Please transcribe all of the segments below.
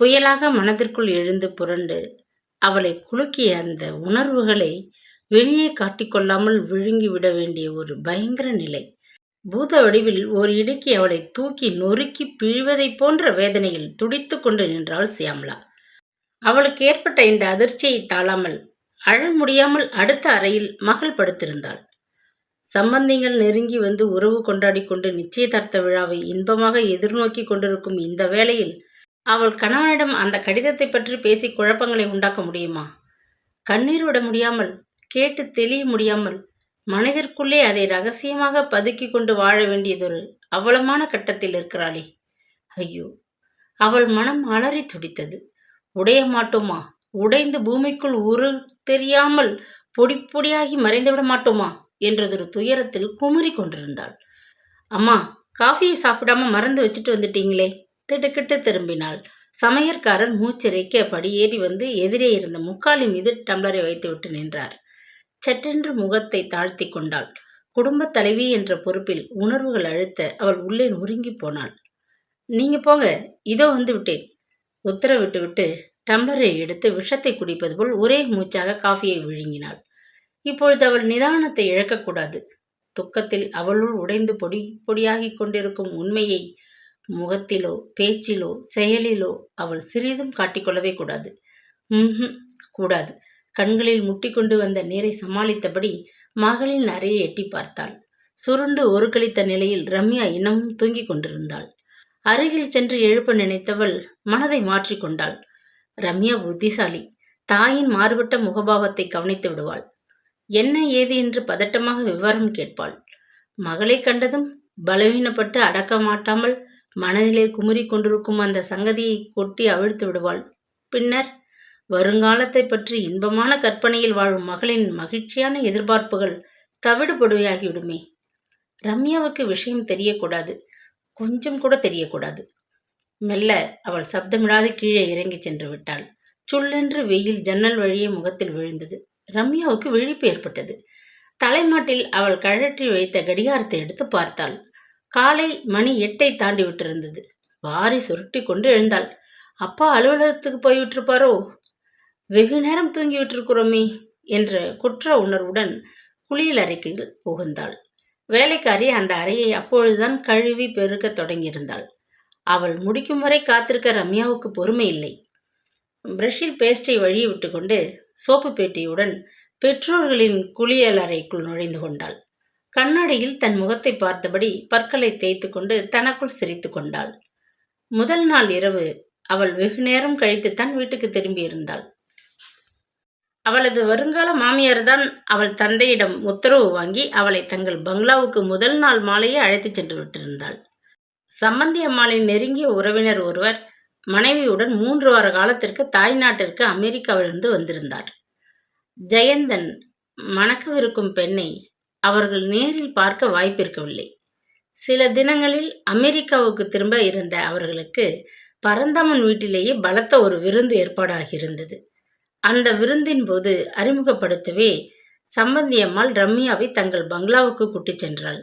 புயலாக மனதிற்குள் எழுந்து புரண்டு அவளை குலுக்கிய அந்த உணர்வுகளை வெளியே காட்டிக்கொள்ளாமல் விழுங்கி விட வேண்டிய ஒரு பயங்கர நிலை. பூத வடிவில் ஓர் இடுக்கி அவளை தூக்கி நொறுக்கி பிழிவதைப் போன்ற வேதனையில் துடித்து கொண்டு நின்றாள் சியாம்லா அவளுக்கு ஏற்பட்ட இந்த அதிர்ச்சியை தாழாமல் அழ முடியாமல் அடுத்த அறையில் மகள் படுத்திருந்தாள். சம்பந்திகள் நெருங்கி வந்து உறவு கொண்டாடி கொண்டு நிச்சயதார்த்த விழாவை இன்பமாக எதிர்நோக்கி கொண்டிருக்கும் இந்த வேளையில் அவள் கணவனிடம் அந்த கடிதத்தை பற்றி பேசி குழப்பங்களை உண்டாக்க முடியுமா? கண்ணீர் விட முடியாமல் கேட்டு தெளிய முடியாமல் மனதிற்குள்ளே அதை ரகசியமாக பதுக்கி கொண்டு வாழ வேண்டியதொரு அவலமான கட்டத்தில் இருக்கிறாளே. ஐயோ! அவள் மனம் அலறி துடித்தது. உடைய மாட்டோமா? உடைந்து பூமிக்குள் உரு தெரியாமல் பொடி பொடியாகி மறைந்து விட மாட்டோமா? என்றதொரு துயரத்தில் குமுறி கொண்டிருந்தாள். அம்மா காஃபியை சாப்பிடாம மறந்து வச்சுட்டு வந்துட்டீங்களே. திடுக்கிட்டு திரும்பினாள். சமையற்காரர் மூச்சிறைக்க படியேறி வந்து எதிரே இருந்த முக்காலி மீது டம்ளரை வைத்துவிட்டு நின்றார். சட்டென்று முகத்தை தாழ்த்தி கொண்டாள். குடும்பத் தலைவி என்ற பொறுப்பில் உணர்வுகள் அழுத்த அவள் உள்ளே நொறுங்கி போனாள். நீங்க போங்க இதோ வந்து விட்டேன். உத்தரவிட்டு விட்டு டம்ளரை எடுத்து விஷத்தை குடிப்பது போல் ஒரே மூச்சாக காஃபியை விழுங்கினாள். இப்பொழுது அவள் நிதானத்தை இழக்கக்கூடாது. துக்கத்தில் அவளுள் உடைந்து பொடி பொடியாகிக் கொண்டிருக்கும் உண்மையை முகத்திலோ பேச்சிலோ செயலிலோ அவள் சிறிதும் காட்டிக்கொள்ளவே கூடாது. ம் கூடாது. கண்களில் முட்டிக்கொண்டு வந்த நீரை சமாளித்தபடி மகளின் அறையை எட்டி பார்த்தாள். சுருண்டு ஒரு கழித்த நிலையில் ரம்யா இன்னமும் தூங்கிக் கொண்டிருந்தாள். அருகில் சென்று எழுப்ப நினைத்தவள் மனதை மாற்றிக்கொண்டாள் ரம்யா புத்திசாலி. தாயின் மாறுபட்ட முகபாவத்தை கவனித்து விடுவாள். என்ன ஏது என்று பதட்டமாக விவரம் கேட்பாள். மகளை கண்டதும் பலவீனப்பட்டு அடக்க மாட்டாமல் மனதிலே குமுறி கொண்டிருக்கும் அந்த சங்கதியை கொட்டி அவிழ்த்து விடுவாள். பின்னர் வருங்காலத்தை பற்றி இன்பமான கற்பனையில் வாழும் மகளின் மகிழ்ச்சியான எதிர்பார்ப்புகள் தவிடுபடுவையாகிவிடுமே ரம்யாவுக்கு விஷயம் தெரியக்கூடாது. கொஞ்சம் கூட தெரியக்கூடாது. மெல்ல அவள் சப்தமிடாது கீழே இறங்கி சென்று விட்டாள். சுள்ளென்று வெயில் ஜன்னல் வழியே முகத்தில் விழுந்தது. ரம்யாவுக்கு விழிப்பு ஏற்பட்டது. தலைமாட்டில் அவள் கழற்றி வைத்த கடிகாரத்தை எடுத்து பார்த்தாள். காலை மணி எட்டை தாண்டி விட்டிருந்தது. வாரி சுருட்டி கொண்டு எழுந்தாள். அப்பா அலுவலகத்துக்கு போய்விட்டிருப்பாரோ? வெகு நேரம் தூங்கி விட்டிருக்கிறோமே என்ற குற்ற உணர்வுடன் குளியல் அறைக்கு புகுந்தாள். வேலைக்காரி அந்த அறையை அப்பொழுதுதான் கழுவி பெருக்க தொடங்கியிருந்தாள். அவள் முடிக்கும் வரை காத்திருக்க ரம்யாவுக்கு பொறுமை இல்லை. பிரஷில் பேஸ்டை வழிய விட்டுக்கொண்டு சோப்பு பேட்டியுடன் பெற்றோர்களின் குளியல் அறைக்குள் நுழைந்து கொண்டாள். கண்ணாடியில் தன் முகத்தை பார்த்தபடி பற்களை தேய்த்து கொண்டு தனக்குள் சிரித்து கொண்டாள். முதல் நாள் இரவு அவள் வெகு நேரம் கழித்துத்தான் வீட்டுக்கு திரும்பியிருந்தாள் அவளது வருங்கால மாமியார் தான் அவள் தந்தையிடம் உத்தரவு வாங்கி அவளை தங்கள் பங்களாவுக்கு முதல் நாள் மாலையே அழைத்துச் சென்று விட்டிருந்தாள். சம்பந்தி அம்மாளின் நெருங்கிய உறவினர் ஒருவர் மனைவியுடன் மூன்று வார காலத்திற்கு தாய்நாட்டிற்கு அமெரிக்காவிலிருந்து வந்திருந்தார். ஜெயந்தன் மணக்கவிருக்கும் பெண்ணை அவர்கள் நேரில் பார்க்க வாய்ப்பிருக்கவில்லை. சில தினங்களில் அமெரிக்காவுக்கு திரும்ப இருந்த அவர்களுக்கு பரந்தாமன் வீட்டிலேயே பலத்த ஒரு விருந்து ஏற்பாடாகியிருந்தது. அந்த விருந்தின் போது அறிமுகப்படுத்தவே சம்பந்தியம்மாள் ரம்யாவை தங்கள் பங்களாவுக்கு கூட்டிச் சென்றாள்.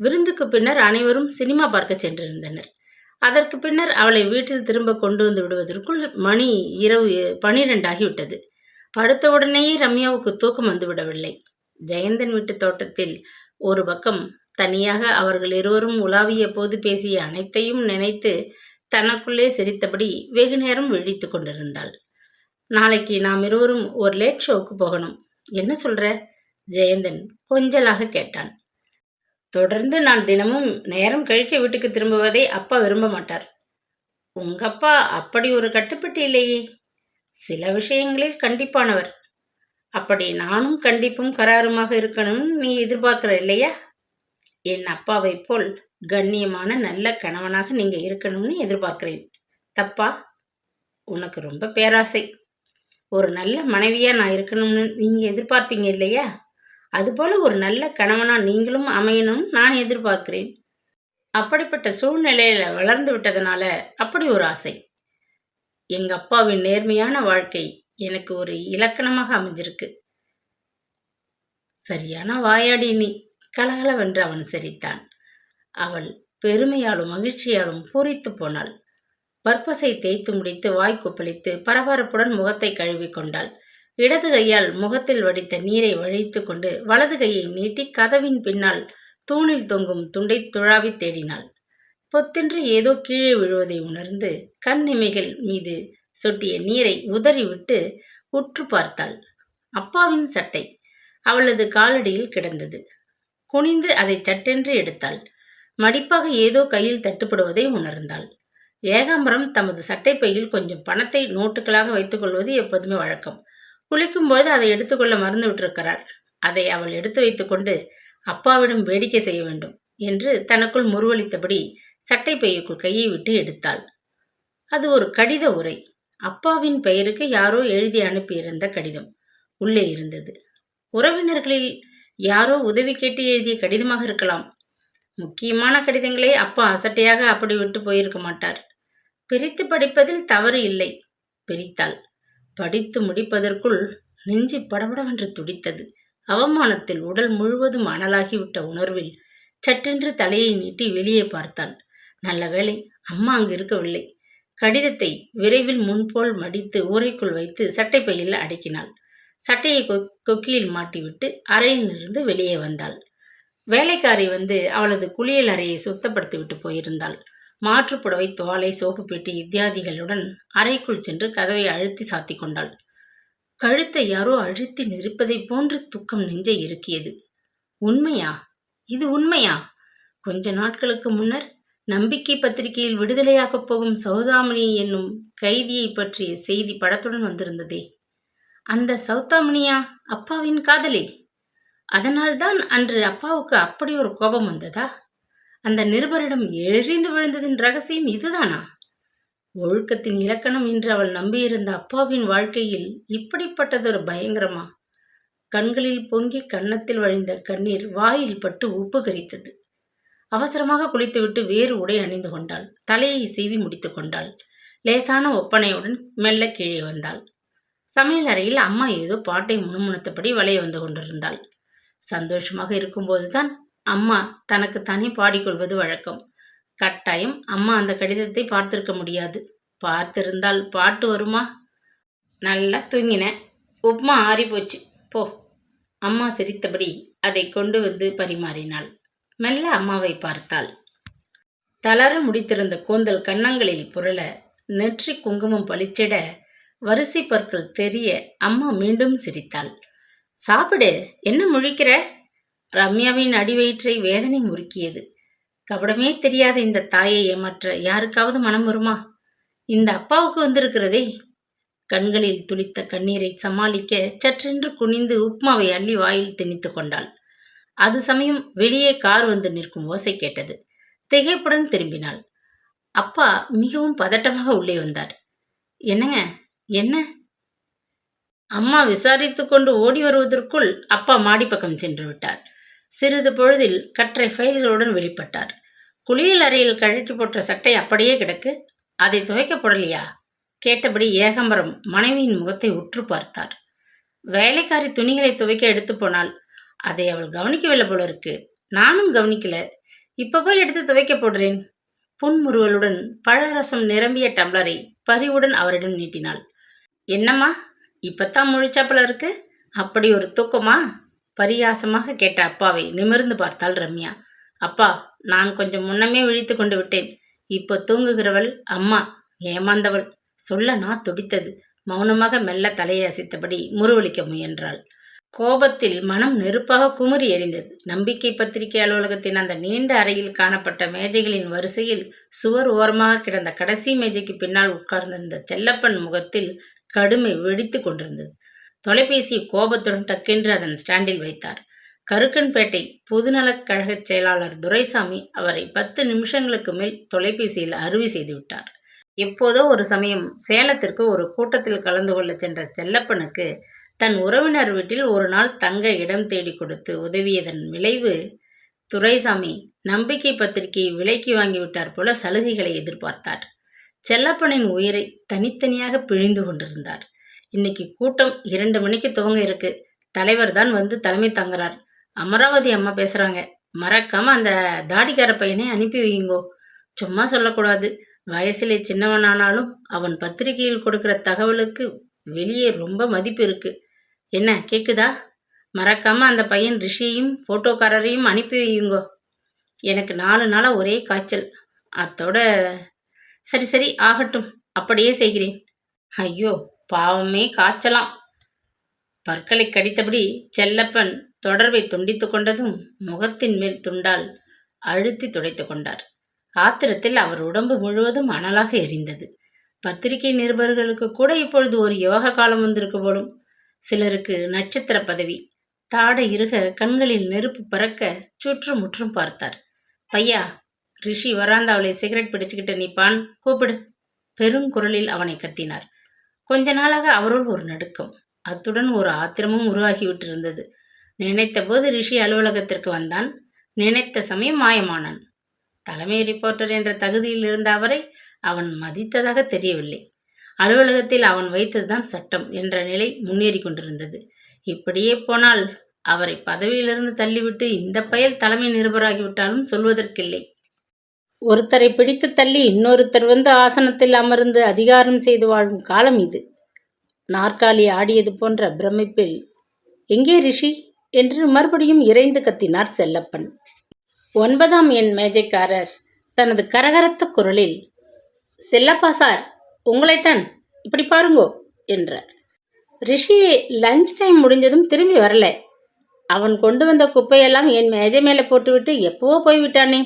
விருந்துக்கு பின்னர் அனைவரும் சினிமா பார்க்க சென்றிருந்தனர். அதற்கு பின்னர் அவளை வீட்டில் திரும்ப கொண்டு வந்து விடுவதற்குள் மணி இரவு பனிரெண்டாகிவிட்டது. படுத்தவுடனேயே ரம்யாவுக்கு தூக்கம் வந்துவிடவில்லை. ஜெயந்தன் வீட்டு தோட்டத்தில் ஒரு பக்கம் தனியாக அவர்கள் இருவரும் உலாவிய போது பேசிய அனைத்தையும் நினைத்து தனக்குள்ளே சிரித்தபடி வெகு நேரம் விழித்து கொண்டிருந்தாள். நாளைக்கு நாம் இருவரும் ஒரு லேட் ஷோவுக்கு போகணும். என்ன சொல்ற? ஜெயந்தன் கொஞ்சலாக கேட்டான். தொடர்ந்து நான் தினமும் நேரம் கழிச்சு வீட்டுக்கு திரும்புவதை அப்பா விரும்ப மாட்டார். உங்கப்பா அப்படி ஒரு கட்டுப்பட்டு இல்லையே. சில விஷயங்களில் கண்டிப்பானவர். அப்படி நானும் கண்டிப்பும் கராருமாக இருக்கணும்னு நீ எதிர்பார்க்குற இல்லையா? என் அப்பாவை போல் கண்ணியமான நல்ல கணவனாக நீங்கள் இருக்கணும்னு எதிர்பார்க்குறேன். தப்பா? உனக்கு ரொம்ப பேராசை. ஒரு நல்ல மனைவியாக நான் இருக்கணும்னு நீங்கள் எதிர்பார்ப்பீங்க இல்லையா? அதுபோல் ஒரு நல்ல கணவனாக நீங்களும் அமையணும் நான் எதிர்பார்க்கிறேன். அப்படிப்பட்ட சூழ்நிலையில் வளர்ந்து விட்டதுனால அப்படி ஒரு ஆசை. எங்கள் அப்பாவின் நேர்மையான வாழ்க்கை எனக்கு ஒரு இலக்கணமாக அமைஞ்சிருக்கு. சரியான வாயாடி நீ. கலகலவென்று அவன் சிரித்தான். அவள் பெருமையாலும் மகிழ்ச்சியாலும் பூரித்து போனாள். பற்பசை தேய்த்து முடித்து வாய் கொப்பளித்து பரபரப்புடன் முகத்தை கழுவி கொண்டாள். இடது கையால் முகத்தில் வடித்த நீரை வழித்து கொண்டு வலது கையை நீட்டி கதவின் பின்னால் தூணில் தொங்கும் துண்டை துழாவி தேடினாள். பொத்தென்று ஏதோ கீழே விழுவதை உணர்ந்து கண் இமைகள் மீது சொட்டிய நீரை உதறிவிட்டு உற்று பார்த்தாள். அப்பாவின் சட்டை அவளது காலடியில் கிடந்தது. குனிந்து அதை சட்டென்று எடுத்தாள். மடிப்பாக ஏதோ கையில் தட்டுப்படுவதை உணர்ந்தாள். ஏகாம்பரம் தமது சட்டைப்பையில் கொஞ்சம் பணத்தை நோட்டுகளாக வைத்துக் கொள்வது எப்போதுமே வழக்கம். குளிக்கும்போது அதை எடுத்துக்கொள்ள மறந்து விட்டிருக்கிறார். அதை அவள் எடுத்து வைத்துக்கொண்டு அப்பாவிடம் வேடிக்கை செய்ய வேண்டும் என்று தனக்குள் முருவளித்தபடி சட்டைப்பையுக்குள் கையை விட்டு எடுத்தாள். அது ஒரு கடித உரை. அப்பாவின் பெயருக்கு யாரோ எழுதி அனுப்பியிருந்த கடிதம் உள்ளே இருந்தது. உறவினர்களில் யாரோ உதவி கேட்டு எழுதிய கடிதமாக இருக்கலாம். முக்கியமான கடிதங்களை அப்பா அசட்டையாக அப்படி விட்டு போயிருக்க மாட்டார். பிரித்து படிப்பதில் தவறு இல்லை. பிரித்தாள் படித்து முடிப்பதற்குள் நெஞ்சு படபடவென்று துடித்தது. அவமானத்தில் உடல் முழுவதும் அனலாகிவிட்ட உணர்வில் சட்டென்று தலையை நீட்டி வெளியே பார்த்தாள். நல்ல வேளை அம்மா அங்கு இருக்கவில்லை. கடிதத்தை விரைவில் முன்போல் மடித்து ஊரைக்குள் வைத்து சட்டை பையில் அடக்கினாள். சட்டையை கொ கொக்கியில் மாட்டிவிட்டு அறையிலிருந்து வெளியே வந்தாள். வேலைக்காரி வந்து அவளது குளியல் அறையை சுத்தப்படுத்தி விட்டு போயிருந்தாள் மாற்றுப்புடவை தோலை சோப்பு பெட்டி இத்தியாதிகளுடன் அறைக்குள் சென்று கதவை அழுத்தி சாத்தி கொண்டாள். கழுத்தை யாரோ அழுத்தி நெரிப்பதைப் போன்று துக்கம் நெஞ்சை இறுக்கியது. உண்மையா? இது உண்மையா? கொஞ்ச நாட்களுக்கு முன்னர் நம்பிக்கை பத்திரிகையில் விடுதலையாகப் போகும் சௌதாமணி என்னும் கைதியை பற்றிய செய்தி படத்துடன் வந்திருந்ததே. அந்த சௌதாமணியா அப்பாவின் காதலி? அதனால்தான் அன்று அப்பாவுக்கு அப்படி ஒரு கோபம் வந்ததா? அந்த நிருபரிடம் எரிந்து விழுந்ததின் ரகசியம் இதுதானா? ஒழுக்கத்தின் இலக்கணம் என்று அவள் நம்பியிருந்த அப்பாவின் வாழ்க்கையில் இப்படிப்பட்டதொரு பயங்கரமா? கண்களில் பொங்கி கன்னத்தில் வழிந்த கண்ணீர் வாயில் பட்டு உப்பு கரித்தது அவசரமாக குளித்துவிட்டு வேறு உடை அணிந்து கொண்டாள். தலையை சீவி முடித்து கொண்டாள். லேசான ஒப்பனையுடன் மெல்ல கீழே வந்தாள். சமையல் அறையில் அம்மா ஏதோ பாட்டை முணுமுணுத்தபடி வளைய வந்து கொண்டிருந்தாள். சந்தோஷமாக இருக்கும்போதுதான் அம்மா தனக்கு தனி பாடிக்கொள்வது வழக்கம். கட்டாயம் அம்மா அந்த கடிதத்தை பார்த்திருக்க முடியாது. பார்த்திருந்தால் பாட்டு வருமா? நல்லா தூங்கினேன் உப்மா ஆறி போச்சு போ. அம்மா சிரித்தபடி அதை கொண்டு வந்து பரிமாறினாள். மெல்ல அம்மாவை பார்த்தாள். தளர முடித்திருந்த கூந்தல் கன்னங்களில் புரள நெற்றி குங்குமம் பளிச்சிட வரிசை பற்கள் தெரிய அம்மா மீண்டும் சிரித்தாள். சாப்பிடு என்ன முழிக்கிற? ரம்யாவின் அடிவயிற்றை வேதனை முறுக்கியது. கபடமே தெரியாத இந்த தாயை ஏமாற்ற யாருக்காவது மனம் வருமா? இந்த அப்பாவுக்கு வந்திருக்கிறதே. கண்களில் துளித்த கண்ணீரை சமாளிக்க சற்றென்று குனிந்து உப்மாவை அள்ளி வாயில் திணித்து கொண்டாள். அது சமயம் வெளியே கார் வந்து நிற்கும் ஓசை கேட்டது. திகைப்புடன் திரும்பினாள். அப்பா மிகவும் பதட்டமாக உள்ளே வந்தார். என்னங்க? என்ன? அம்மா விசாரித்து கொண்டு ஓடி வருவதற்குள் அப்பா மாடிப்பக்கம் சென்று விட்டார். சிறிது பொழுதில் கற்றை ஃபைல்களுடன் வெளிப்பட்டார். குளியல் அறையில் கழட்டி போட்ட சட்டை அப்படியே கிடக்கு. அதை துவைக்க போடலையா? கேட்டபடி ஏகம்பரம் மனைவியின் முகத்தை உற்று பார்த்தார். வேலைக்காரி துணிகளை துவைக்க எடுத்து போனால் அதை அவள் கவனிக்கவில்லை போல இருக்கு நானும் கவனிக்கல. இப்போ போய் எடுத்து துவைக்க போடுறேன். புன்முறுவலுடன் பழரசம் நிரம்பிய டம்ளரை பரிவுடன் அவரிடம் நீட்டினாள். என்னம்மா இப்பத்தான் முழிச்சாப்புல இருக்கு? அப்படி ஒரு தூக்கமா? பரியாசமாக கேட்ட அப்பாவை நிமிர்ந்து பார்த்தாள் ரம்யா. அப்பா நான் கொஞ்சம் முன்னமே விழித்து கொண்டு விட்டேன். இப்போ தூங்குகிறவள் அம்மா ஏமாந்தவள். சொல்ல நான் துடித்தது. மௌனமாக மெல்ல தலையை அசைத்தபடி முறுவலிக்க முயன்றாள். கோபத்தில் மனம் நெருப்பாக குமுறி எறிந்தது நம்பிக்கை பத்திரிகை அலுவலகத்தின் அந்த நீண்ட அறையில் காணப்பட்ட மேஜைகளின் வரிசையில் சுவர் ஓரமாக கிடந்த கடைசி மேஜைக்கு பின்னால் உட்கார்ந்திருந்த செல்லப்பன் முகத்தில் கடுமை வெடித்து கொண்டிருந்தது. தொலைபேசியை கோபத்துடன் டக்கென்று அதன் ஸ்டாண்டில் வைத்தார். கருக்கன்பேட்டை பொதுநலக் கழகச் செயலாளர் துரைசாமி அவரை பத்து நிமிஷங்களுக்கு மேல் தொலைபேசியில் அறுவை செய்துவிட்டார் எப்போதோ ஒரு சமயம் சேலத்திற்கு ஒரு கூட்டத்தில் கலந்து கொள்ள சென்ற செல்லப்பனுக்கு தன் உறவினர் வீட்டில் ஒரு நாள் தங்க இடம் தேடி கொடுத்து உதவியதன் விளைவு துரைசாமி நம்பிக்கை பத்திரிகையை விலைக்கு வாங்கிவிட்டார் போல சலுகைகளை எதிர்பார்த்தார். செல்லப்பனின் உயிரை தனித்தனியாக பிழிந்து கொண்டிருந்தார். இன்னைக்கு கூட்டம் இரண்டு மணிக்கு துவங்க இருக்கு. தலைவர் தான் வந்து தலைமை தாங்குறார். அமராவதி அம்மா பேசுறாங்க. மறக்காம அந்த தாடிக்கார பையனை அனுப்பி வைங்கோ சும்மா சொல்லக்கூடாது. வயசிலே சின்னவனானாலும் அவன் பத்திரிகையில் கொடுக்கிற தகவலுக்கு வெளியே ரொம்ப மதிப்பு இருக்குது என்ன கேக்குதா? மறக்காம அந்த பையன் ரிஷியையும் போட்டோக்காரரையும் அனுப்பி வையுங்கோ. எனக்கு நாலு நாளாக ஒரே காய்ச்சல். அத்தோட சரி சரி ஆகட்டும். அப்படியே செய்கிறேன். ஐயோ பாவமே காய்ச்சலாம். பற்களை கடித்தபடி செல்லப்பன் தொடர்பை துண்டித்து கொண்டதும் முகத்தின் மேல் துண்டால் அழுத்தி துடைத்து கொண்டார். ஆத்திரத்தில் அவர் உடம்பு முழுவதும் அனலாக எரிந்தது. பத்திரிகை நிருபர்களுக்கு கூட இப்பொழுது ஒரு யோக காலம் வந்திருக்கு போலும். சிலருக்கு நட்சத்திர பதவி. தாடை இருக கண்களில் நெருப்பு பறக்க சுற்றும் முற்றும் பார்த்தார். பையா ரிஷி வராந்தாவளை சிகரெட் பிடிச்சுக்கிட்டு நிப்பான் கூப்பிடு. பெருங்குரலில் அவனை கத்தினார். கொஞ்ச நாளாக அவருள் ஒரு நடுக்கம். அத்துடன் ஒரு ஆத்திரமும் உருவாகிவிட்டிருந்தது. நினைத்தபோது ரிஷி அலுவலகத்திற்கு வந்தான். நினைத்த சமயம் மாயமானான். தலைமை ரிப்போர்ட்டர் என்ற தகுதியில் இருந்த அவரை அவன் மதித்ததாக தெரியவில்லை. அலுவலகத்தில் அவன் வைத்ததுதான் சட்டம் என்ற நிலை முன்னேறி கொண்டிருந்தது. இப்படியே போனால் அவரை பதவியிலிருந்து தள்ளிவிட்டு இந்த பயல் தலைமை நிருபராகிவிட்டாலும் சொல்வதற்கில்லை. ஒருத்தரை பிடித்து தள்ளி இன்னொருத்தர் வந்து ஆசனத்தில் அமர்ந்து அதிகாரம் செய்து வாழும் காலம் இது. நாற்காலி ஆடியது போன்ற பிரமிப்பில் எங்கே ரிஷி என்று மறுபடியும் இறைந்து கத்தினார் செல்லப்பன். ஒன்பதாம் எண் மேஜைக்காரர் தனது கரகரத்த குரலில் செல்லப்பா சார் உங்களைத்தான் இப்படி பாருங்கோ என்றார். ரிஷி லஞ்ச் டைம் முடிஞ்சதும் திரும்பி வரல. அவன் கொண்டு வந்த குப்பையெல்லாம் என் மேஜை மேலே போட்டுவிட்டு எப்போவோ போய்விட்டானே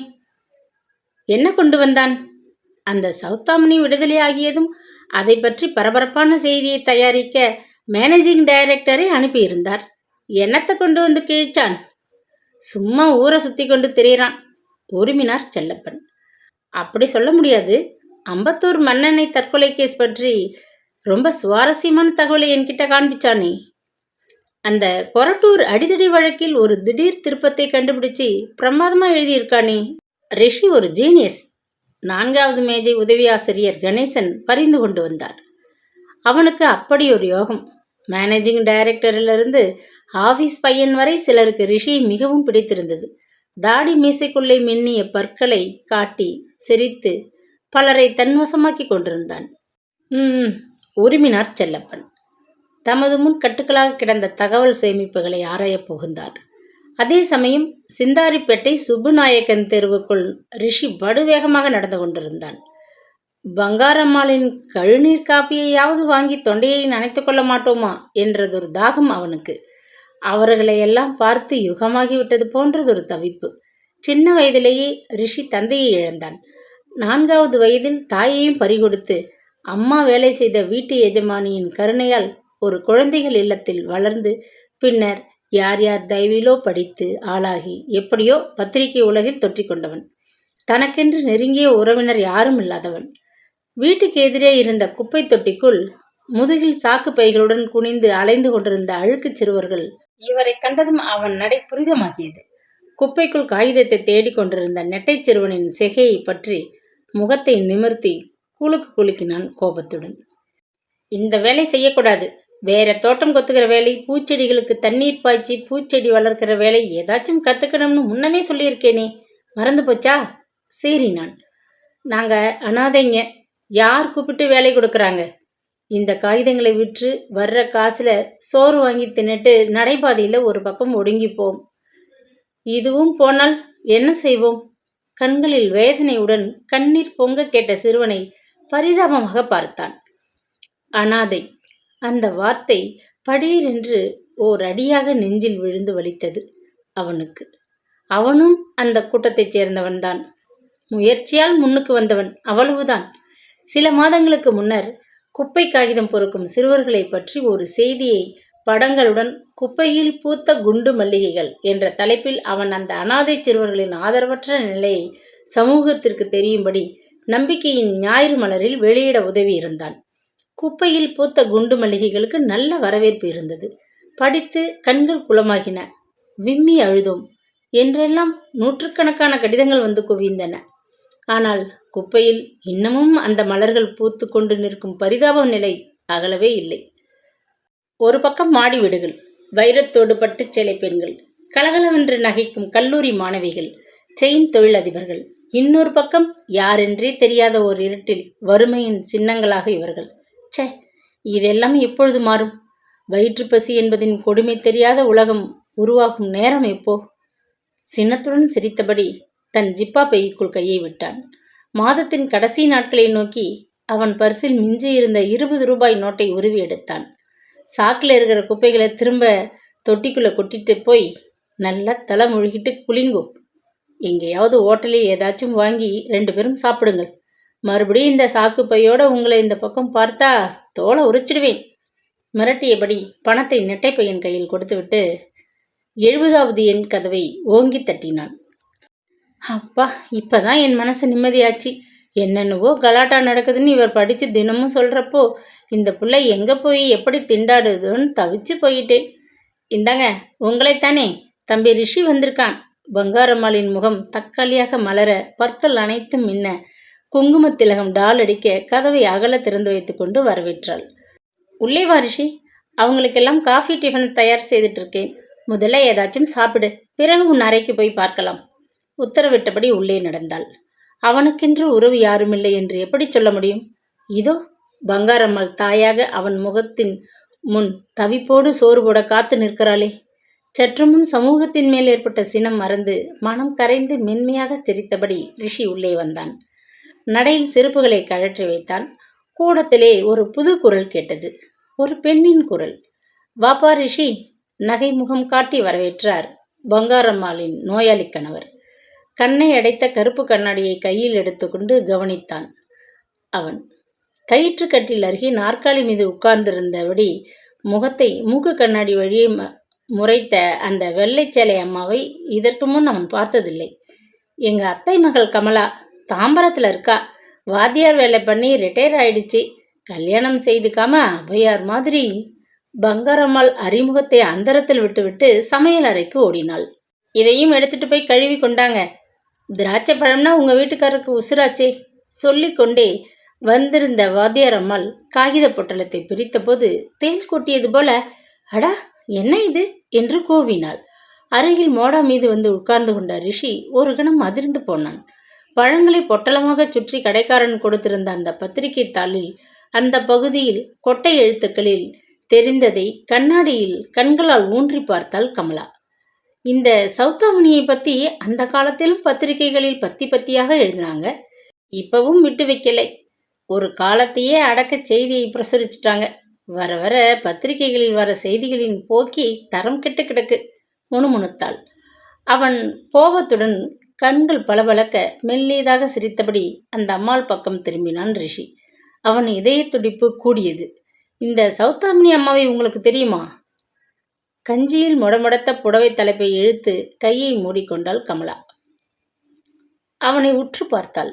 என்ன கொண்டு வந்தான்? அந்த சவுத்தாமணி விடுதலை ஆகியதும் அதை பற்றி பரபரப்பான செய்தியை தயாரிக்க மேனேஜிங் டைரக்டரை அனுப்பியிருந்தார். என்னத்தை கொண்டு வந்து கிழிச்சான்? சும்மா ஊரை சுற்றி கொண்டு திரியிறான் உருமினார் செல்லப்பன். அப்படி சொல்ல முடியாது. அம்பத்தூர் மன்னனை தற்கொலை கேஸ் பற்றி ரொம்ப சுவாரஸ்யமான தகவலை என்கிட்ட காண்பிச்சானே. அந்த கொரட்டூர் அடிதடி வழக்கில் ஒரு திடீர் திருப்பத்தை கண்டுபிடிச்சு பிரமாதமாக எழுதியிருக்கானே. ரிஷி ஒரு ஜீனியஸ் நான்காவது மேஜை உதவி ஆசிரியர் கணேசன் பரிந்து கொண்டு வந்தார். அவனுக்கு அப்படி ஒரு யோகம். மேனேஜிங் டைரக்டரிலிருந்து ஆஃபீஸ் பையன் வரை சிலருக்கு ரிஷி மிகவும் பிடித்திருந்தது. தாடி மீசைக்குள்ளே மின்னிய பற்களை காட்டி சிரித்து பலரை தன்வசமாக்கி கொண்டிருந்தான். உரிமினார் செல்லப்பன். தமது முன் கட்டுக்களாக கிடந்த தகவல் சேமிப்புகளை ஆராயப் புகுந்தார். அதே சமயம் சிந்தாரிப்பேட்டை சுப்புநாயக்கன் தெருவுக்குள் ரிஷி படுவேகமாக நடந்து கொண்டிருந்தான். பங்காரம்மாளின் கழுநீர் காப்பியையாவது வாங்கி தொண்டையை நனைத்து கொள்ள மாட்டோமா? என்றதொரு தாகம் அவனுக்கு. அவர்களை எல்லாம் பார்த்து யுகமாகிவிட்டது போன்றதொரு தவிப்பு. சின்ன வயதிலேயே ரிஷி தந்தையை இழந்தான். நான்காவது வயதில் தாயையும் பறிகொடுத்து அம்மா வேலை செய்த வீட்டு எஜமானியின் கருணையால் ஒரு குழந்தைகள் இல்லத்தில் வளர்ந்து பின்னர் யார் யார் தயவிலோ படித்து ஆளாகி எப்படியோ பத்திரிகை உலகில் தொற்றிக்கொண்டவன். தனக்கென்று நெருங்கிய உறவினர் யாரும் இல்லாதவன். வீட்டுக்கு எதிரே இருந்த குப்பை தொட்டிக்குள் முதுகில் சாக்கு பைகளுடன் குனிந்து அலைந்து கொண்டிருந்த அழுக்குச் சிறுவர்கள் இவரை கண்டதும் அவன் நடை புரிதமாகியது குப்பைக்குள் காகிதத்தை தேடிக் கொண்டிருந்த நெட்டைச் சிறுவனின் செகையை பற்றி முகத்தை நிமிர்த்தி குலுக்கு குலுக்கினான் கோபத்துடன். இந்த வேலை செய்யக்கூடாது. வேற தோட்டம் கொத்துக்கிற வேலை பூச்செடிகளுக்கு தண்ணீர் பாய்ச்சி பூச்செடி வளர்க்கிற வேலை ஏதாச்சும் கற்றுக்கணும்னு முன்னமே சொல்லியிருக்கேனே. மறந்து போச்சா? சரி நான் நாங்கள் அனாதைங்க யார் கூப்பிட்டு வேலை கொடுக்குறாங்க? இந்த காகிதங்களை விற்று வர்ற காசில் சோறு வாங்கி தின்னுட்டு நடைபாதையில் ஒரு பக்கம் ஒடுங்கிப்போம். இதுவும் போனால் என்ன செய்வோம்? கண்களில் வேதனையுடன் கண்ணீர் பொங்க கேட்ட சிறுவனை பரிதாபமாக பார்த்தான். அனாதை அந்த வார்த்தை படீரென்று ஓர் அடியாக நெஞ்சில் விழுந்து வலித்தது அவனுக்கு. அவனும் அந்த கூட்டத்தைச் சேர்ந்தவன்தான். முயற்சியால் முன்னுக்கு வந்தவன் அவ்வளவுதான் சில மாதங்களுக்கு முன்னர் குப்பை காகிதம் பொறுக்கும் சிறுவர்களை பற்றி ஒரு செய்தியை படங்களுடன் குப்பையில் பூத்த குண்டு மல்லிகைகள் என்ற தலைப்பில் அவன் அந்த அனாதை சிறுவர்களின் ஆதரவற்ற நிலையை சமூகத்திற்கு தெரியும்படி நம்பிக்கையின் ஞாயிறு மலரில் வெளியிட உதவி இருந்தான். குப்பையில் பூத்த குண்டு மல்லிகைகளுக்கு நல்ல வரவேற்பு இருந்தது. படித்து கண்கள் குளமாகின. விம்மி அழுதோம். என்றெல்லாம் நூற்றுக்கணக்கான கடிதங்கள் வந்து குவிந்தன. ஆனால் குப்பையில் இன்னமும் அந்த மலர்கள் பூத்து கொண்டு நிற்கும் பரிதாப நிலை அகலவே இல்லை. ஒரு பக்கம் மாடி வீடுகள் வைரத்தோடு பட்டுச் சேலை பெண்கள் கலகலவென்று நகைக்கும் கல்லூரி மாணவிகள் செயின் தொழிலதிபர்கள். இன்னொரு பக்கம் யாரென்றே தெரியாத ஒரு இருட்டில் வறுமையின் சின்னங்களாக இவர்கள். ச்சே இதெல்லாம் எப்பொழுது மாறும்? வயிற்றுப்பசி என்பதின் கொடுமை தெரியாத உலகம் உருவாகும் நேரம் எப்போ? சின்னத்துடன் சிரித்தபடி தன் ஜிப்பா பைக்குள் கையை விட்டான். மாதத்தின் கடைசி நாட்களை நோக்கி அவன் பர்சில் மிஞ்சி இருந்த இருபது ரூபாய் நோட்டை உருவி எடுத்தான். சாக்கில் இருக்கிற குப்பைகளை திரும்ப தொட்டிக்குள்ளே கொட்டிட்டு போய் நல்லா தலை முழுகிட்டு குளிங்கும். எங்கேயாவது ஹோட்டலில் ஏதாச்சும் வாங்கி ரெண்டு பேரும் சாப்பிடுங்கள். மறுபடியும் இந்த சாக்கு பையோட உங்களை இந்த பக்கம் பார்த்தா தோலை உரிச்சிடுவேன். மிரட்டியபடி பணத்தை நெட்டை பையன் கையில் கொடுத்துவிட்டு எழுபதாவது எண் கதவை ஓங்கி தட்டினான். அப்பா இப்பதான் என் மனசு நிம்மதியாச்சு. என்னென்னவோ கலாட்டா நடக்குதுன்னு இவர் படித்து தினமும் சொல்கிறப்போ இந்த பிள்ளை எங்கே போய் எப்படி திண்டாடுதுன்னு தவிச்சு போயிட்டேன். இந்தாங்க உங்களைத்தானே. தம்பி ரிஷி வந்திருக்கான். பங்காரம்மாளின் முகம் தக்காளியாக மலர பற்கள் அனைத்தும் மின்ன. குங்கும திலகம் டால் அடிக்க கதவை அகல திறந்து வைத்துக்கொண்டு வரவேற்றாள். உள்ளே வா ரிஷி. அவங்களுக்கெல்லாம் காஃபி டிஃபன் தயார் செய்துட்டு இருக்கேன் முதல்ல ஏதாச்சும் சாப்பிடு. பிறகு உன் அறைக்கு போய் பார்க்கலாம். உத்தரவிட்டபடி உள்ளே நடந்தாள். அவனுக்கென்று உறவு யாருமில்லை என்று எப்படி சொல்ல முடியும்? இதோ பங்காரம்மாள் தாயாக அவன் முகத்தின் முன் தவிப்போடு சோறு போட காத்து நிற்கிறாளே. சற்று முன் சமூகத்தின் மேல் ஏற்பட்ட சினம் மறந்து மனம் கரைந்து மென்மையாக சிரித்தபடி ரிஷி உள்ளே வந்தான். நடையில் செருப்புகளை கழற்றி வைத்தான். கூடத்திலே ஒரு புது குரல் கேட்டது. ஒரு பெண்ணின் குரல். வாப்பா ரிஷி நகை முகம் காட்டி வரவேற்றார். பங்காரம்மாளின் நோயாளி கணவர். கண்ணை அடைத்த கருப்பு கண்ணாடியை கையில் எடுத்துக்கொண்டு கவனித்தான். அவன் கயிற்றுக்கட்டில் அருகே நாற்காலி மீது உட்கார்ந்திருந்தபடி முகத்தை மூக்கு கண்ணாடி வழியே ம முறைத்த அந்த வெள்ளை சேலை அம்மாவை இதற்கு முன் அவன் பார்த்ததில்லை. எங்கள் அத்தை மகள் கமலா தாம்பரத்தில் இருக்கா? வாத்தியார் வேலை பண்ணி ரிட்டையர் ஆயிடுச்சு. கல்யாணம் செய்துக்காம அபையார் மாதிரி பங்காரம்மாள் அறிமுகத்தை அந்தரத்தில் விட்டுவிட்டு சமையல் அறைக்கு ஓடினாள். இதையும் எடுத்துட்டு போய் கழுவி கொண்டாங்க. திராட்சை பழம்னா உங்கள் வீட்டுக்காரருக்கு உசுராச்சே சொல்லிக்கொண்டே வந்திருந்த வாத்தியார் அம்மாள் காகித பொட்டலத்தை பிரித்தபோது தேல் கொட்டியது போல அடா என்ன இது? என்று கூவினாள். அருகில் மோடா மீது வந்து உட்கார்ந்து கொண்ட ரிஷி ஒரு கணம் அதிர்ந்து போனான். பழங்களை பொட்டலமாக சுற்றி கடைக்காரன் கொடுத்திருந்த அந்த பத்திரிகை தாளில் அந்த பகுதியில் கொட்டை எழுத்துக்களில் தெரிந்ததை கண்ணாடியில் கண்களால் ஊன்றி பார்த்தாள் கமலா. இந்த சௌத்தாமணியை பற்றி அந்த காலத்திலும் பத்திரிகைகளில் பத்தி பத்தியாக எழுதினாங்க இப்பவும் விட்டு வைக்கலை. ஒரு காலத்தையே அடக்க செய்தியை பிரசுரிச்சிட்டாங்க. வர வர பத்திரிகைகளில் வர செய்திகளின் போக்கி தரம் கெட்டு கிடக்கு. முணுமுணுத்தாள். அவன் கோபத்துடன் கண்கள் பளபளக்க மெல்லியதாக சிரித்தபடி அந்த அம்மாள் பக்கம் திரும்பினான் ரிஷி. அவன் இதய துடிப்பு கூடியது. இந்த சௌத்தாமணி அம்மாவை உங்களுக்கு தெரியுமா? கஞ்சியில் முடமுடத்த புடவை தலைப்பை இழுத்து கையை மூடிக்கொண்டாள் கமலா. அவனை உற்று பார்த்தாள்.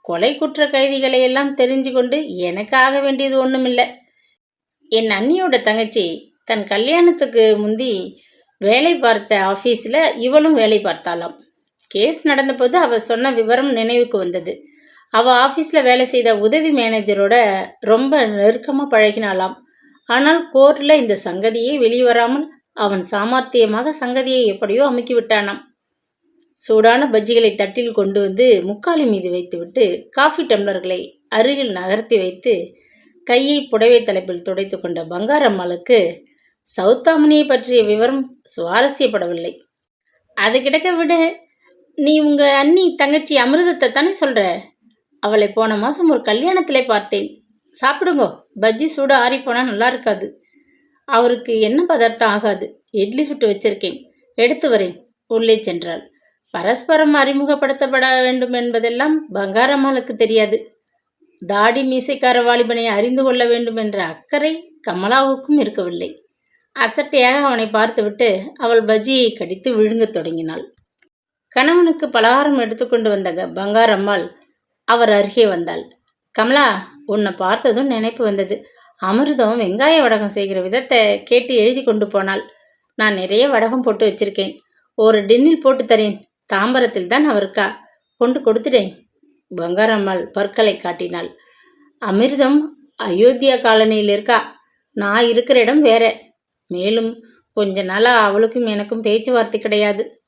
கொலை குற்ற கைதிகளை எல்லாம் தெரிஞ்சு கொண்டு எனக்கு ஆக வேண்டியது ஒன்றுமில்லை என் அண்ணியோட தங்கச்சி தன் கல்யாணத்துக்கு முந்தி வேலை பார்த்த ஆஃபீஸில் இவளும் வேலை பார்த்தாளாம். கேஸ் நடந்தபோது அவள் சொன்ன விவரம் நினைவுக்கு வந்தது. அவள் ஆஃபீஸில் வேலை செய்த உதவி மேனேஜரோட ரொம்ப நெருக்கமாக பழகினாளாம். ஆனால் கோர்ட்டில் இந்த சங்கதியே வெளிவராமல் அவன் சாமர்த்தியமாக சங்கதியை எப்படியோ அமுக்கிவிட்டானாம். சூடான பஜ்ஜிகளை தட்டில் கொண்டு வந்து முக்காலி மீது வைத்துவிட்டு காஃபி டம்ளர்களை அருகில் நகர்த்தி வைத்து கையை புடவை தலைப்பில் துடைத்து கொண்ட பங்காரம்மாளுக்கு சௌத்தாமணியை பற்றிய விவரம் சுவாரஸ்யப்படவில்லை. அது கிடக்க விட. நீ உங்கள் அண்ணி தங்கச்சி அமிர்தத்தை தானே சொல்கிற அவளை போன மாதம் ஒரு கல்யாணத்திலே பார்த்தேன். சாப்பிடுங்கோ. பஜ்ஜி சூடு போனால் நல்லா இருக்காது. அவருக்கு என்ன பதார்த்தம் ஆகாது. இட்லி சுட்டு வச்சிருக்கேன். எடுத்து வரேன். உள்ளே சென்றாள். பரஸ்பரம் அறிமுகப்படுத்தப்பட வேண்டும் என்பதெல்லாம் பங்காரம்மாளுக்கு தெரியாது. தாடி மீசைக்கார வாலிபனை அறிந்து கொள்ள வேண்டும் என்ற அக்கறை கமலாவுக்கும் இருக்கவில்லை. அசட்டையாக அவனை பார்த்துவிட்டு அவள் பஜ்ஜியை கடித்து விழுங்கத் தொடங்கினாள். கணவனுக்கு பலகாரம் எடுத்துக்கொண்டு வந்த பங்காரம்மாள் அவர் அருகே வந்தாள். கமலா உன்னை பார்த்ததும் நினைப்பு வந்தது. அமிர்தம் வெங்காய வடகம் செய்கிற விதத்தை கேட்டு எழுதி கொண்டு போனாள். நான் நிறைய வடகம் போட்டு வச்சிருக்கேன். ஒரு டின்னில் போட்டு தரேன். தாம்பரத்தில் தான் அவருக்கா கொண்டு கொடுத்துட்டேன். பங்காரம்மாள் பற்களை காட்டினாள். அமிர்தம் அயோத்தியா காலனியில் இருக்கா? நான் இருக்கிற இடம் வேற. மேலும் கொஞ்ச நாளாக அவளுக்கும் எனக்கும் பேச்சுவார்த்தை கிடையாது.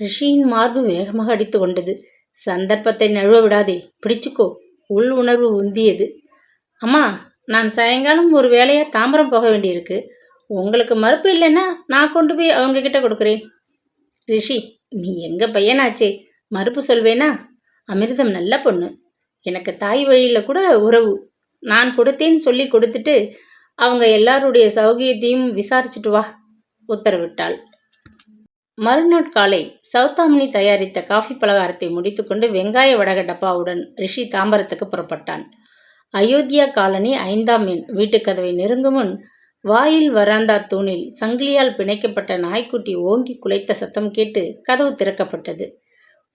ரிஷியின் மார்பு வேகமாக அடித்து கொண்டது. சந்தர்ப்பத்தை நழுவ விடாதே. பிடிச்சுக்கோ. உள் உணர்வு உந்தியது. அம்மா நான் சாயங்காலம் ஒரு வேலையாக தாம்பரம் போக வேண்டியிருக்கு. உங்களுக்கு மறுப்பு இல்லைன்னா நான் கொண்டு போய் அவங்க கிட்ட கொடுக்குறேன். ரிஷி நீ எங்கள் பையனாச்சே? மறுப்பு சொல்வேனா? அமிர்தம் நல்ல பொண்ணு. எனக்கு தாய் வழியில் கூட உறவு. நான் கொடுத்தேன்னு சொல்லி கொடுத்துட்டு அவங்க எல்லாருடைய சௌகரியத்தையும் விசாரிச்சுட்டு வா உத்தரவிட்டாள். மறுநாள் காலை சௌதாமினி தயாரித்த காஃபி பலகாரத்தை முடித்துக்கொண்டு வெங்காய வடக டப்பாவுடன் ரிஷி தாம்பரத்துக்கு புறப்பட்டான். அயோத்தியா காலனி ஐந்தாம் எண். வீட்டுக்கதவை நெருங்கும் முன் வாயில் வராந்தா தூணில் சங்கிலியால் பிணைக்கப்பட்ட நாய்க்குட்டி ஓங்கி குலைத்த சத்தம் கேட்டு கதவு திறக்கப்பட்டது.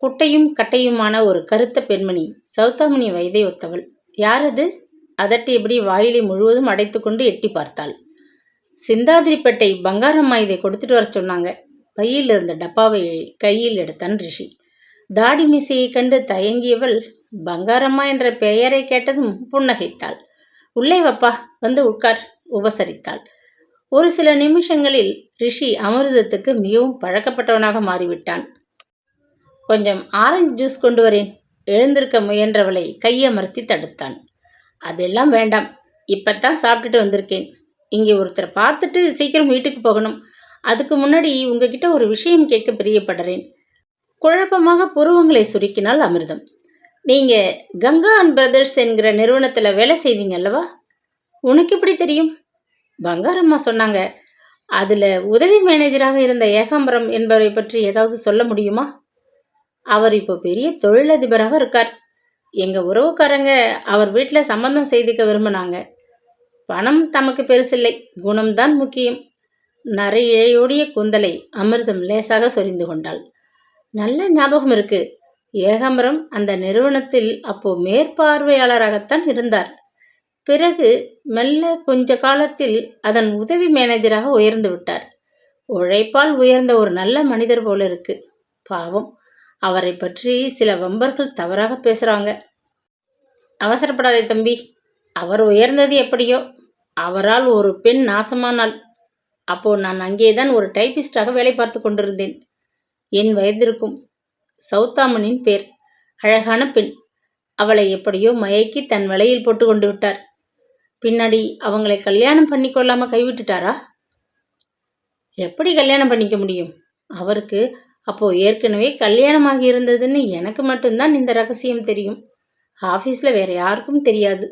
குட்டையும் கட்டையுமான ஒரு கருத்த பெண்மணி சௌத்தாமணி வயதை ஒத்தவள். யார் அது அதட்டியபடி வாயிலை முழுவதும் அடைத்துக்கொண்டு எட்டி பார்த்தாள். சிந்தாதிரிப்பேட்டை பங்காரம்மா இதை கொடுத்துட்டு வர சொன்னாங்க. பையில் இருந்த டப்பாவை கையில் எடுத்தான் ரிஷி. தாடி மீசையை கண்டு தயங்கியவள் பங்காரம்மா என்ற பெயரை கேட்டதும் புன்னகைத்தாள். உள்ளே வப்பா வந்து உட்கார் உபசரித்தாள். ஒரு சில நிமிஷங்களில் ரிஷி அமிர்தத்துக்கு மிகவும் பழக்கப்பட்டவனாக மாறிவிட்டான். கொஞ்சம் ஆரஞ்சு ஜூஸ் கொண்டு வரேன் எழுந்திருக்க முயன்றவளை கையமர்த்தி தடுத்தான். அதெல்லாம் வேண்டாம் இப்பத்தான் சாப்பிட்டுட்டு வந்திருக்கேன். இங்கே ஒருத்தரை பார்த்துட்டு சீக்கிரம் வீட்டுக்கு போகணும். அதுக்கு முன்னாடி உங்ககிட்ட ஒரு விஷயம் கேட்க பிரியப்படுறேன். குழப்பமாக புருவங்களை சுருக்கினால் அமிர்தம். நீங்கள் கங்கா அண்ட் பிரதர்ஸ் என்கிற நிறுவனத்தில் வேலை செய்வீங்க அல்லவா? உனக்கு எப்படி தெரியும்? பங்காரம்மா சொன்னாங்க. அதில் உதவி மேனேஜராக இருந்த ஏகாம்பரம் என்பவரை பற்றி ஏதாவது சொல்ல முடியுமா? அவர் இப்போ பெரிய தொழிலதிபராக இருக்கார். எங்கள் உறவுக்காரங்க அவர் வீட்டில் சம்பந்தம் செய்துக்க விரும்பினாங்க. பணம் தமக்கு பெருசில்லை. குணம்தான் முக்கியம். நரை இழையோடிய கூந்தலை அமிர்தம் லேசாக சொரிந்து கொண்டாள். நல்ல ஞாபகம் இருக்கு. ஏகாம்பரம் அந்த நிறுவனத்தில் அப்போ மேற்பார்வையாளராகத்தான் இருந்தார். பிறகு மெல்ல கொஞ்ச காலத்தில் அதன் உதவி மேனேஜராக உயர்ந்து விட்டார். உழைப்பால் உயர்ந்த ஒரு நல்ல மனிதர் போல இருக்கு. பாவம். அவரை பற்றி சில வம்பர்கள் தவறாக பேசுகிறாங்க அவசரப்படாதே தம்பி. அவர் உயர்ந்தது எப்படியோ? அவரால் ஒரு பெண் நாசமானாள். அப்போது நான் அங்கேதான் ஒரு டைப்பிஸ்டாக வேலை பார்த்து கொண்டிருந்தேன். என் வயதிற்கும் சௌத்தாமனின் பேர். அழகான பெண். அவளை எப்படியோ மயக்கி தன் வலையில் போட்டு கொண்டு விட்டார். பின்னாடி அவங்களை கல்யாணம் பண்ணி கொள்ளாமல் கைவிட்டுட்டாரா? எப்படி கல்யாணம் பண்ணிக்க முடியும்? அவருக்கு அப்போது ஏற்கனவே கல்யாணமாகி இருந்ததுன்னு எனக்கு மட்டும்தான் இந்த ரகசியம் தெரியும். ஆஃபீஸில் வேறு யாருக்கும் தெரியாது.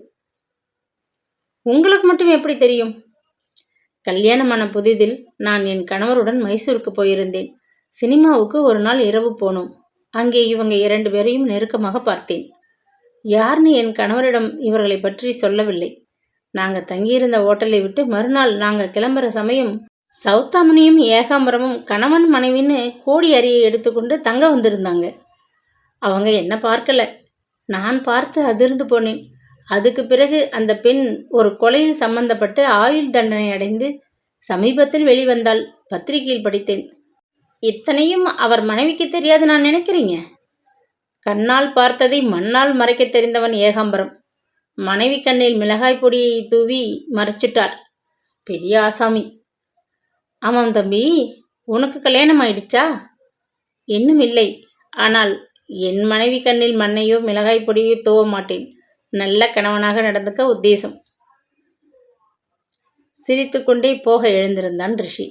உங்களுக்கு மட்டும் எப்படி தெரியும்? கல்யாணமான புதிதில் நான் என் கணவருடன் மைசூருக்கு போயிருந்தேன். சினிமாவுக்கு ஒரு நாள் இரவு போனோம். அங்கே இவங்க இரண்டு பேரையும் நெருக்கமாக பார்த்தேன். யார்னு என் கணவரிடம் இவர்களை பற்றி சொல்லவில்லை. நாங்கள் தங்கியிருந்த ஓட்டலை விட்டு மறுநாள் நாங்கள் கிளம்புற சமயம் சௌத்தாமணியும் ஏகாம்பரமும் கணவன் மனைவின்னு கோடி அரியை எடுத்துக்கொண்டு தங்க வந்திருந்தாங்க. அவங்க என்ன பார்க்கல. நான் பார்த்து அதிர்ந்து போனேன். அதுக்கு பிறகு அந்த பெண் ஒரு கொலையில் சம்பந்தப்பட்டு ஆயுள் தண்டனை அடைந்து சமீபத்தில் வெளிவந்தால் பத்திரிகையில் படித்தேன். இத்தனையும் அவர் மனைவிக்கு தெரியாது நான் நினைக்கிறீங்க? கண்ணால் பார்த்ததை மண்ணால் மறைக்க தெரிந்தவன் ஏகாம்பரம். மனைவி கண்ணில் மிளகாய் பொடியை தூவி மறைச்சிட்டார். பெரிய ஆசாமி. ஆமாம் தம்பி உனக்கு கல்யாணம் ஆயிடுச்சா? இன்னும் இல்லை. ஆனால் என் மனைவி கண்ணில் மண்ணையோ மிளகாய் பொடியோ தூவ மாட்டேன். நல்ல கணவனாக நடந்துக்க உத்தேசம். சிரித்துக்கொண்டே போக எழுந்திருந்தான் ரிஷி.